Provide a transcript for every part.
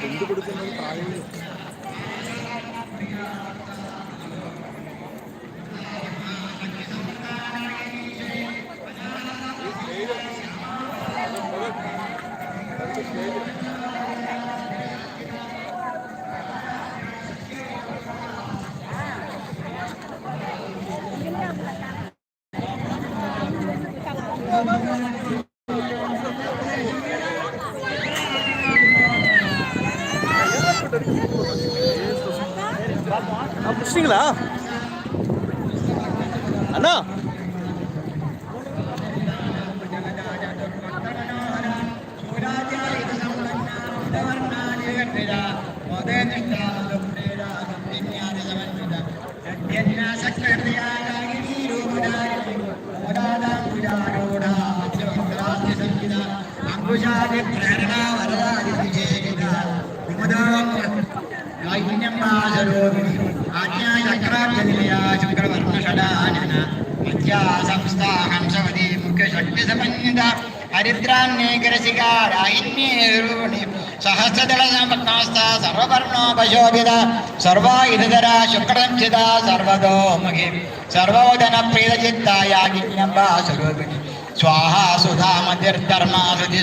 കൊണ്ടു കൊടുക്കുന്നത് താഴെയും Thank you. పుష్టింగ్లా அண்ணா అంకుశాది ప్రేరణ వరదాది విజయ విమదాం నైపుణ్యం ఆజ్ఞాచక్రాబ్జనిలయా మధ్యా సంస్థా హంసవతి ముఖ్య శక్తి సమన్విత హరిద్రాన్నేకరసికా రాహిణ్యేరుణి సహస్రదళ సమస్త సర్వవర్ణోపశోభిత సర్వాయుధర శుక్రదంచిత సర్వదోముఖి సర్వోదన ప్రీత చిత్తాయాగిన్యంబాసరోగిణి స్వాహా సుధామతిర్ధర్మా సుధి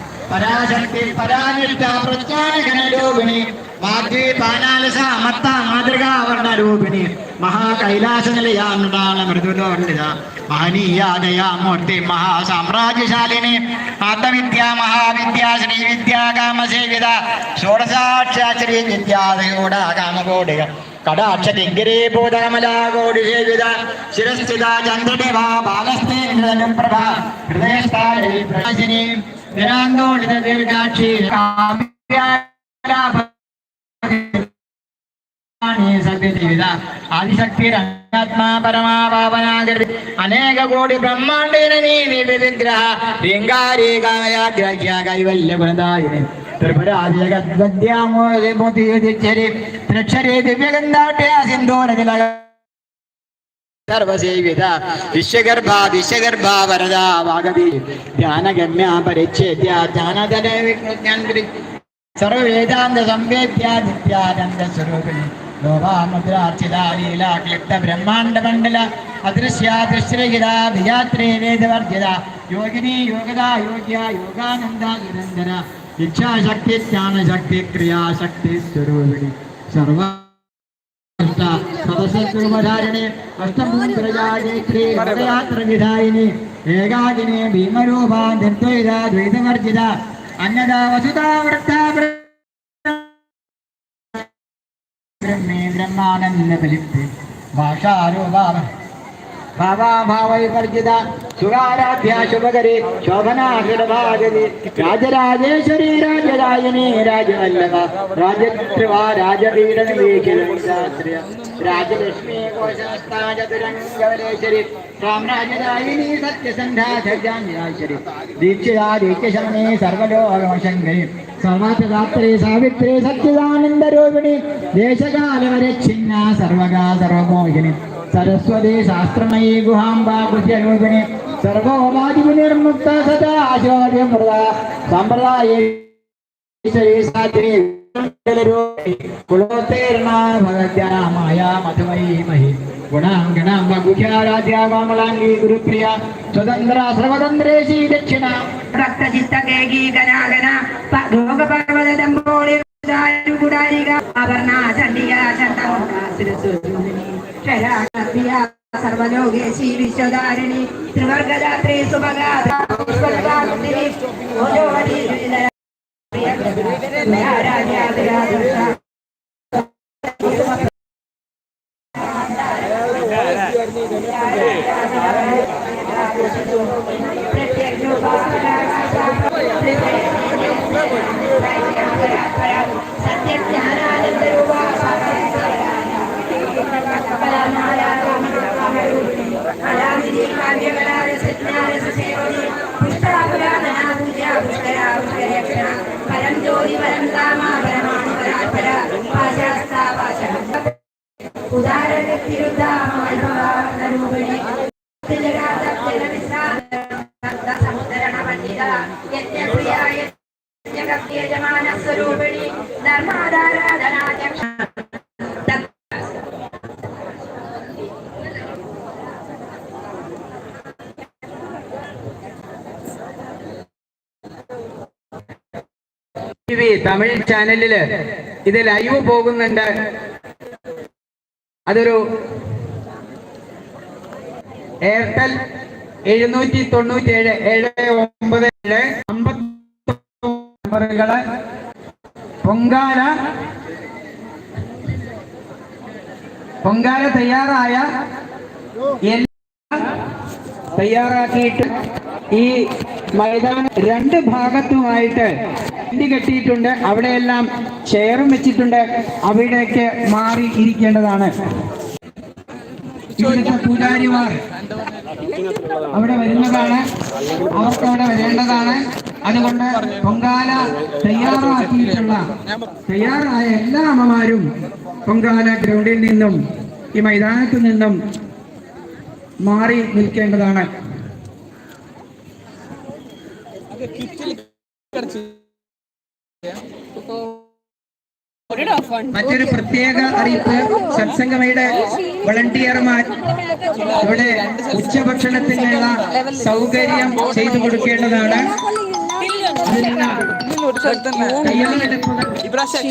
పరాశక్తి పరానిష్ట ప్రత్యాన రూపిణి మాధ్వీ పానాలస మత్త మాతృగా వర్ణ మహా కైలాస నిలయానుడాల మృదులోర్ణిత మహనీయాదయా మూర్తి మహా సామ్రాజ్యశాలిని మహావిద్యా శ్రీ విద్యా కామ సేవిత షోడశాక్షరీ కామకోడిగా కడాక్ష దిగ్గిరే బోధకమలా కోడి సేవిత శిరస్థిత చంద్రదేవా బాలస్తేంద్ర ప్రభా హృదయస్థాయి ప్రకాశిని నిరాందోళిత దీర్ఘాక్షి కామ్యాలాభ సత్యదేవిద ఆదిశక్తి రంగాత్మా పరమా భావనాగరి అనేక కోటి బ్రహ్మాండైన నీ విగ్రహ లింగారి కామయాగ్రహ్య కైవల్య గుణదాయిని త్రిపురాది జగద్వద్యామోదిముతియుధిచ్చరి త్రిక్షరే దివ్యగంధాట్య సింధూరదిల సర్వసేవిత విశ్వగర్భా విశ్వగర్భా സർവസേവിത വിശ്വഗർഭാ വിശ്വഗർഭാ വരദാ വാഗതി ധ്യാനഗമ്യ പരിച്ഛേദ്യ ധ്യാനധന വിഷ്ണുജ്ഞാൻകരി സർവവേദാന്ത സംവേദ്യാദിത്യാനന്ദ സ്വരൂപിണി ലോപാമുദ്രാർച്ചിത ലീല ക്ലിപ്ത ബ്രഹ്മാണ്ട മണ്ഡല അദൃശ്യാദൃശ്രഹിത ഭിയാത്രേ വേദവർജിത യോഗിനി യോഗദ യോഗ്യ യോഗാനന്ദ നിരന്തര ഇച്ഛാശക്തി ജ്ഞാനശക്തി ക്രിയാശക്തി സ്വരൂപിണി സർവ തപസേക്കുപധാരണേ അഷ്ടമൂത്രജാജേത്രീ പദയാത്രവിധായിനി ഏകാദിനെ ഭീമരൂപാ ദന്തൈര അന്നദാ രാജരാജേശ്വരി രാജരാജനീ രാജവല്ലഭ രാജ രാജപീഠ రాజవల్లభ రాజత్రివా రాజవీరణ వీక్షిశ్రియ రాజలక్ష్మీ కోశస్థా రామరాజదాయిని సత్యసంధా సర్జాంజరాశ్వరి దీక్షిదా దీక్షశమనే సర్వలోకమశంకరి సర్వతదాత్రే సావిత్రే సత్యదానంద రూపిణి దేశకాలవరచ్ఛిన్న సర్వగా సర్వమోహిని సరస్వతి శాస్త్రమయీ గుహాంబా కృష్ణరూపిణి సర్వోపాధి నిర్ముక్త సదా ఆశీర్వాద్యం ప్రదా సంప్రదాయేశ్వరీ గురుప్రియ స్వతంత్ర సర్వతంత్రేషి దక్షిణ రక్తచిత్తకేకీ గణాగణ భోగ పర్వత దంబోళి గుడారిగా ఆభరణ చండిగా చంద్రముఖ శిరసు సర్వలోకేశీ విశ్వదారిణి త్రివర్గదాత్రి సుభగా सत्य प्यारा ടി വി തമിഴ് ചാനലിൽ ഇത് ലൈവ് പോകുന്നുണ്ട്. അതൊരു എയർടെൽ എഴുന്നൂറ്റി തൊണ്ണൂറ്റി ഏഴ് ഏഴ് ഒമ്പത് ഏഴ് അമ്പത്തി നമ്പറുകൾ പൊങ്കാല പൊങ്കാല തയ്യാറായ തയ്യാറാക്കിയിട്ട് ഈ മൈതാനം രണ്ട് ഭാഗത്തുമായിട്ട് കെട്ടിയിട്ടുണ്ട്. അവിടെയെല്ലാം ചെയറും വെച്ചിട്ടുണ്ട്. അവിടേക്ക് മാറി ഇരിക്കേണ്ടതാണ്. പൂജാരിമാർ അവിടെ വരുന്നതാണ്. അവർക്ക് അവിടെ വരേണ്ടതാണ്. അതുകൊണ്ട് പൊങ്കാല തയ്യാറാക്കിയിട്ടുള്ള തയ്യാറായ എല്ലാ അമ്മമാരും പൊങ്കാല ഗ്രൗണ്ടിൽ നിന്നും ഈ മൈതാനത്ത് നിന്നും മാറി നിൽക്കേണ്ടതാണ്. മറ്റൊരു പ്രത്യേക അറിയിപ്പ് സത്സംഗമയുടെ വളണ്ടിയർമാർ ഇവിടെ ഉച്ചഭക്ഷണത്തിനുള്ള സൗകര്യം ചെയ്തു കൊടുക്കേണ്ടതാണ്. ഇപ്രാവശ്യം